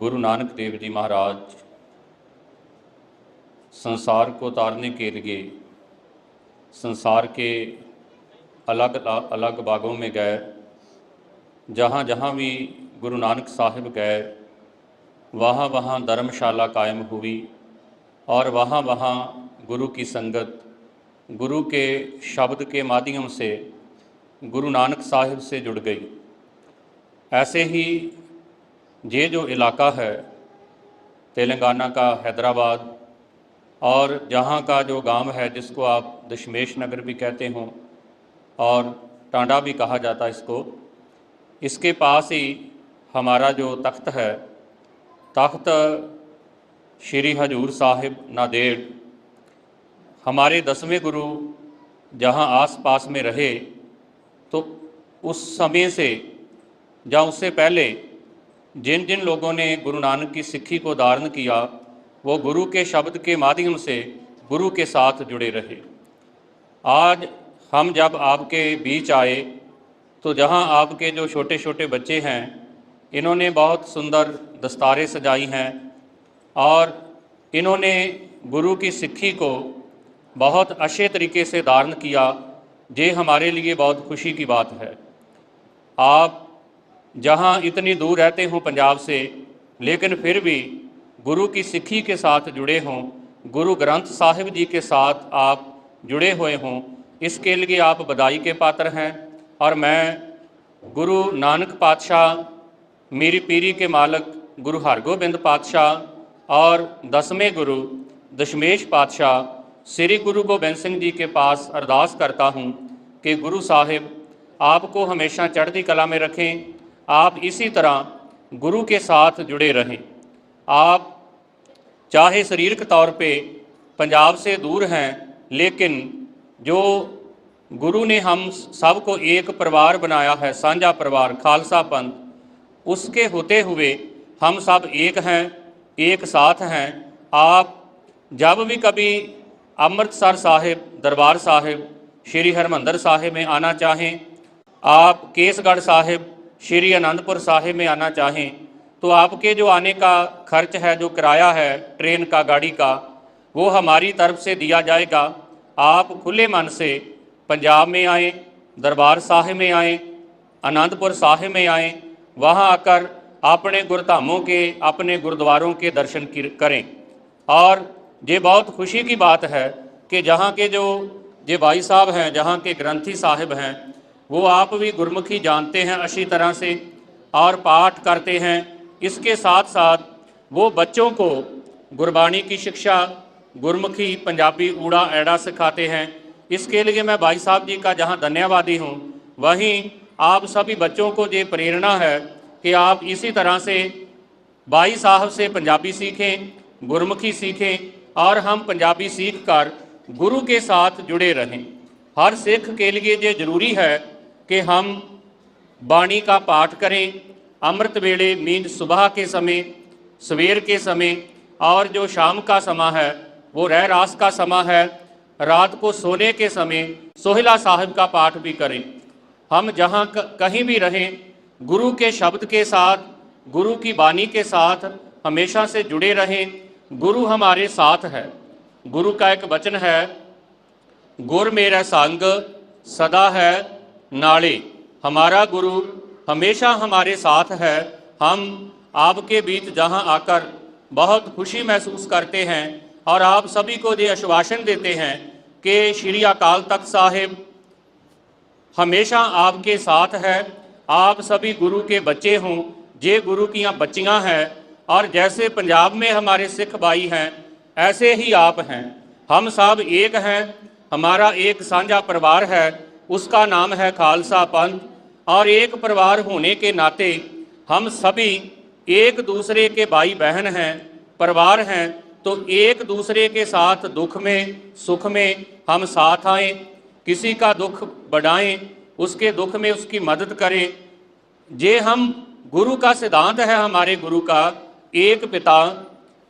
गुरु नानक देव जी महाराज संसार को तारने के लिए संसार के अलग अलग भागों में गए जहाँ जहाँ भी गुरु नानक साहिब गए वहाँ वहाँ धर्मशाला कायम हुई और वहाँ वहाँ गुरु की संगत गुरु के शब्द के माध्यम से गुरु नानक साहिब से जुड़ गई ऐसे ही ये जो इलाका है, तेलंगाना का हैदराबाद और जहाँ का जो गाँव है जिसको आप दशमेश नगर भी कहते हों और टांडा भी कहा जाता है इसको, इसके पास ही हमारा जो तख्त है, तख्त श्री हजूर साहिब नादेड़ हमारे दसवें गुरु जहाँ आस पास में रहे तो उस समय से या उससे पहले जिन जिन लोगों ने गुरु नानक की सिक्खी को धारण किया, वो गुरु के शब्द के माध्यम से गुरु के साथ जुड़े रहे। आज हम जब आपके बीच आए तो जहाँ आपके जो छोटे छोटे बच्चे हैं, इन्होंने बहुत सुंदर दस्तारें सजाई हैं और इन्होंने गुरु की सिक्खी को बहुत अच्छे तरीके से धारण किया, ये हमारे लिए बहुत खुशी की बात है। आप जहाँ इतनी दूर रहते हों पंजाब से लेकिन फिर भी गुरु की सिक्खी के साथ जुड़े हों गुरु ग्रंथ साहिब जी के साथ आप जुड़े हुए हों इसके लिए आप बधाई के पात्र हैं और मैं गुरु नानक पातशाह मेरी पीरी के मालक गुरु हरगोबिंद पातशाह और दसवें गुरु दशमेश पातशाह श्री गुरु गोबिंद सिंह जी के पास अरदास करता हूँ कि गुरु साहिब आपको हमेशा चढ़ती कला में रखें आप इसी तरह गुरु के साथ जुड़े रहें। आप चाहे शारीरिक तौर पे पंजाब से दूर हैं, लेकिन जो गुरु ने हम सबको एक परिवार बनाया है, साझा परिवार, खालसा पंथ, उसके होते हुए हम सब एक हैं, एक साथ हैं। आप जब भी कभी अमृतसर साहिब, दरबार साहिब, श्री हरमंदर साहिब में आना चाहें, आप केसगढ़ साहिब श्री आनंदपुर साहिब में आना चाहें तो आपके जो आने का खर्च है, जो किराया है, ट्रेन का, गाड़ी का, वो हमारी तरफ़ से दिया जाएगा। आप खुले मन से पंजाब में आए, दरबार साहिब में आए आनंदपुर साहिब में आए, वहाँ आकर अपने गुरधामों के, अपने गुरुद्वारों के दर्शन करें। और ये बहुत खुशी की बात है कि जहाँ के जो, ये भाई साहब हैं, जहाँ के ग्रंथी साहिब हैं वो आप भी गुरमुखी जानते हैं, अच्छी तरह से, और पाठ करते हैं। इसके साथ साथ वो बच्चों को गुरबाणी की शिक्षा, गुरमुखी पंजाबी ऊड़ा एड़ा सिखाते हैं। इसके लिए मैं भाई साहब जी का जहाँ धन्यवादी हूँ, वहीं आप सभी बच्चों को ये प्रेरणा है कि आप इसी तरह से भाई साहब से पंजाबी सीखें, गुरमुखी सीखें, और हम पंजाबी सीख कर गुरु के साथ जुड़े रहें। हर सिख के लिए ये ज़रूरी है कि हम बाणी का पाठ करें, अमृत वेले मीन सुबह के समय, सवेर के समय, और जो शाम का समा है, वो रह रास का समा है, रात को सोने के समय, सोहिला साहिब का पाठ भी करें। हम जहाँ कहीं भी रहें, गुरु के शब्द के साथ, गुरु की बानी के साथ हमेशा से जुड़े रहें, गुरु हमारे साथ है। गुरु का एक वचन है, गुर मेरा संग सदा है नाले हमारा गुरु हमेशा हमारे साथ है हम आपके बीच जहां आकर बहुत खुशी महसूस करते हैं और आप सभी को ये आश्वासन देते हैं कि श्री अकाल तख्त साहिब हमेशा आपके साथ है आप सभी गुरु के बच्चे हों ये गुरु की बच्चियाँ हैं और जैसे पंजाब में हमारे सिख भाई हैं ऐसे ही आप हैं हम सब एक हैं हमारा एक साझा परिवार है उसका नाम है खालसा पंथ, और एक परिवार होने के नाते हम सभी एक दूसरे के भाई बहन हैं, परिवार हैं तो एक दूसरे के साथ दुख में, सुख में हम साथ आए, किसी का दुख बढ़ाएँ, उसके दुख में उसकी मदद करें। ये हम गुरु का सिद्धांत है हमारे गुरु का, एक पिता,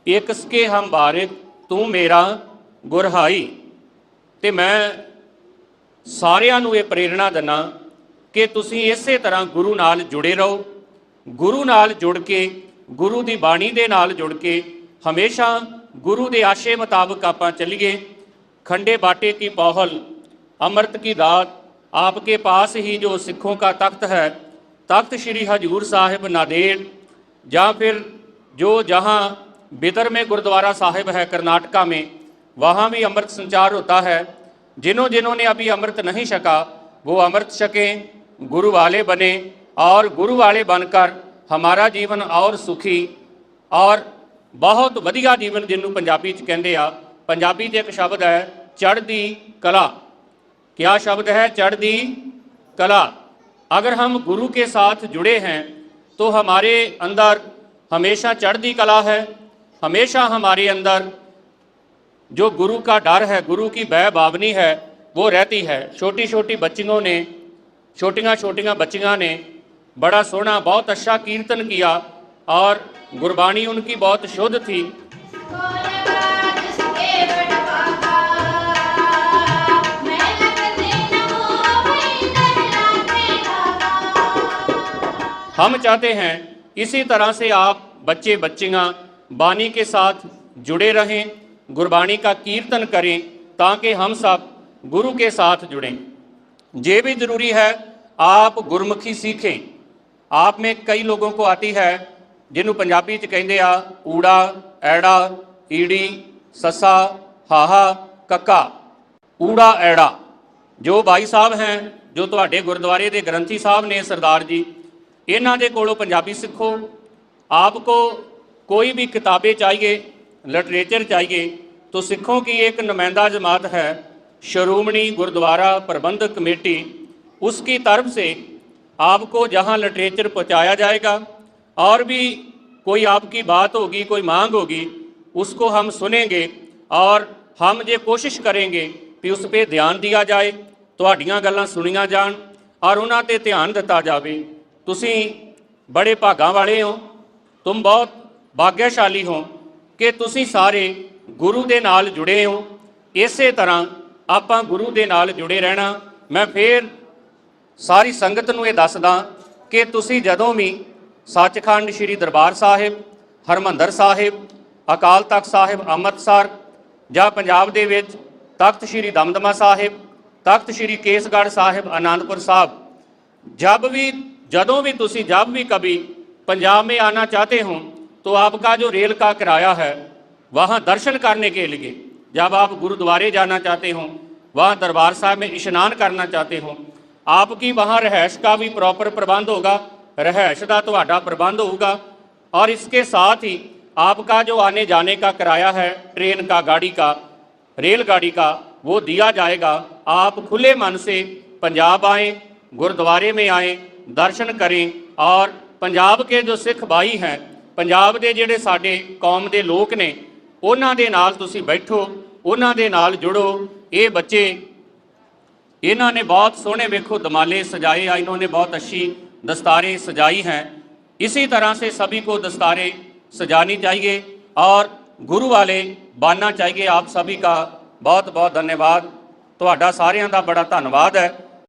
एक के हम बारिक, तू मेरा गुरहाई। तो मैं ਸਾਰਿਆਂ ਨੂੰ ਇਹ ਪ੍ਰੇਰਣਾ ਦਿੰਨਾ ਕਿ ਤੁਸੀਂ ਇਸੇ ਤਰ੍ਹਾਂ ਗੁਰੂ ਨਾਲ ਜੁੜੇ ਰਹੋ ਗੁਰੂ ਨਾਲ ਜੁੜ ਕੇ ਗੁਰੂ ਦੀ ਬਾਣੀ ਦੇ ਨਾਲ ਜੁੜ ਕੇ ਹਮੇਸ਼ਾ ਗੁਰੂ ਦੇ ਆਸ਼ੇ ਮੁਤਾਬਕ ਆਪਾਂ ਚੱਲੀਏ ਖੰਡੇ ਬਾਟੇ ਕੀ ਪੌਹਲ अमृत की दात आपके पास ही जो सिखों का तख्त है तख्त श्री हजूर साहिब नादेड़ या फिर जो जहाँ बिदर में गुरुद्वारा साहिब है कर्नाटका में वहाँ भी अमृत संचार होता है जिन्हों जिन्होंने अभी अमृत नहीं छका वो अमृत छकें गुरु वाले बने और गुरु वाले बनकर हमारा जीवन और सुखी ਔਰ ਬਹੁਤ ਵਧੀਆ ਜੀਵਨ ਜਿਹਨੂੰ ਪੰਜਾਬੀ ਚ ਕਹਿੰਦੇ ਆ ਪੰਜਾਬੀ 'ਚ ਇੱਕ ਸ਼ਬਦ ਹੈ ਚੜ੍ਹਦੀ ਕਲਾ क्या शब्द है चढ़दी कला अगर हम गुरु के साथ जुड़े हैं तो हमारे अंदर हमेशा चढ़दी कला है हमेशा हमारे अंदर जो गुरु का डर है, गुरु की बह बावनी है, वो रहती है। छोटी छोटी बच्चियों ने छोटिया छोटिया बच्चियाँ ने बड़ा सोना, बहुत अच्छा कीर्तन किया और गुरबाणी उनकी बहुत शुद्ध थी। हम चाहते हैं, इसी तरह से आप बच्चे बच्चियाँ बानी के साथ जुड़े रहें। गुरबाणी का कीर्तन करें ताकि हम सब गुरु के साथ जुड़ें ये भी जरूरी है आप गुरमुखी सीखें आप में कई लोगों को आती है ਜਿਹਨੂੰ ਪੰਜਾਬੀ ਚ ਕਹਿੰਦੇ ਆ ਊੜਾ ਐੜਾ ਈੜੀ ਸੱਸਾ ਹਾਹਾ ਕੱਕਾ ਊੜਾ ਐੜਾ ਜੋ ਭਾਈ ਸਾਹਿਬ ਹੈ ਜੋ ਤੁਹਾਡੇ ਗੁਰਦੁਆਰੇ ਦੇ ਗ੍ਰੰਥੀ ਸਾਹਿਬ ਨੇ ਸਰਦਾਰ ਜੀ ਇਹਨਾਂ ਦੇ ਕੋਲੋਂ ਪੰਜਾਬੀ ਸਿੱਖੋ आपको कोई भी किताबें चाहिए लिटरेचर चाहिए तो सिखों की एक नुमाइंदा जमात है श्रोमणी गुरुद्वारा प्रबंधक कमेटी उसकी तरफ से आपको जहां लिटरेचर पहुंचाया जाएगा और भी कोई आपकी बात होगी कोई मांग होगी उसको हम सुनेंगे और हम ये कोशिश करेंगे कि उस पर ध्यान दिया जाए ਤੁਹਾਡੀਆਂ ਗੱਲਾਂ ਸੁਣੀਆਂ ਜਾਣ ਔਰ ਉਹਨਾਂ ਤੇ ਧਿਆਨ ਦਿੱਤਾ ਜਾਵੇ ਤੁਸੀਂ ਬੜੇ ਭਾਗਾਂ ਵਾਲੇ ਹੋ ਤੁਮ ਬਹੁਤ ਭਾਗਿਆਸ਼ਾਲੀ ਹੋ ਕਿ ਤੁਸੀਂ ਸਾਰੇ ਗੁਰੂ ਦੇ ਨਾਲ ਜੁੜੇ ਹੋ, ਇਸੇ ਤਰ੍ਹਾਂ ਆਪਾਂ ਗੁਰੂ ਦੇ ਨਾਲ ਜੁੜੇ ਰਹਿਣਾ। ਮੈਂ ਫੇਰ ਸਾਰੀ ਸੰਗਤ ਨੂੰ ਇਹ ਦੱਸਦਾ ਕਿ ਤੁਸੀਂ ਜਦੋਂ ਵੀ ਸੱਚਖੰਡ ਸ੍ਰੀ ਦਰਬਾਰ ਸਾਹਿਬ, ਹਰਮੰਦਰ ਸਾਹਿਬ, ਅਕਾਲ ਤਖਤ ਸਾਹਿਬ, ਅੰਮ੍ਰਿਤਸਰ ਜਾਂ ਪੰਜਾਬ ਦੇ ਵਿੱਚ ਤਖਤ ਸ੍ਰੀ ਦਮਦਮਾ ਸਾਹਿਬ, ਤਖਤ ਸ੍ਰੀ ਕੇਸਗੜ੍ਹ ਸਾਹਿਬ, ਆਨੰਦਪੁਰ ਸਾਹਿਬ, ਜਦ ਵੀ, ਜਦੋਂ ਵੀ ਤੁਸੀਂ ਜਦ ਵੀ ਕभी ਪੰਜਾਬ ਮੇ ਆਣਾ ਚਾਹਤੇ ਹੋ तो आपका जो रेल का किराया है, वहाँ दर्शन करने के लिए, जब आप गुरुद्वारे जाना चाहते हो, वहाँ दरबार साहब में स्नान करना चाहते हो, आपकी वहाँ रहैश का भी प्रॉपर प्रबंध होगा रहायश का थोड़ा प्रबंध होगा, और इसके साथ ही आपका जो आने जाने का किराया है, ट्रेन का, गाड़ी का, रेलगाड़ी का, वो दिया जाएगा। आप खुले मन से पंजाब आए, गुरुद्वारे में आए, दर्शन करें, और पंजाब के जो सिख भाई हैं ਪੰਜਾਬ ਦੇ ਜਿਹੜੇ ਸਾਡੇ ਕੌਮ ਦੇ ਲੋਕ ਨੇ ਉਹਨਾਂ ਦੇ ਨਾਲ ਤੁਸੀਂ ਬੈਠੋ ਉਹਨਾਂ ਦੇ ਨਾਲ ਜੁੜੋ ਇਹ ਬੱਚੇ इन्होंने बहुत सोहने देखो दमाले सजाए हैं इन्होंने बहुत अच्छी दस्तारें सजाई हैं इसी तरह से सभी को दस्तारें सजानी चाहिए और गुरु वाले बानना चाहिए आप सभी का बहुत बहुत धन्यवाद ਤੁਹਾਡਾ ਸਾਰਿਆਂ ਦਾ ਬੜਾ ਧੰਨਵਾਦ ਹੈ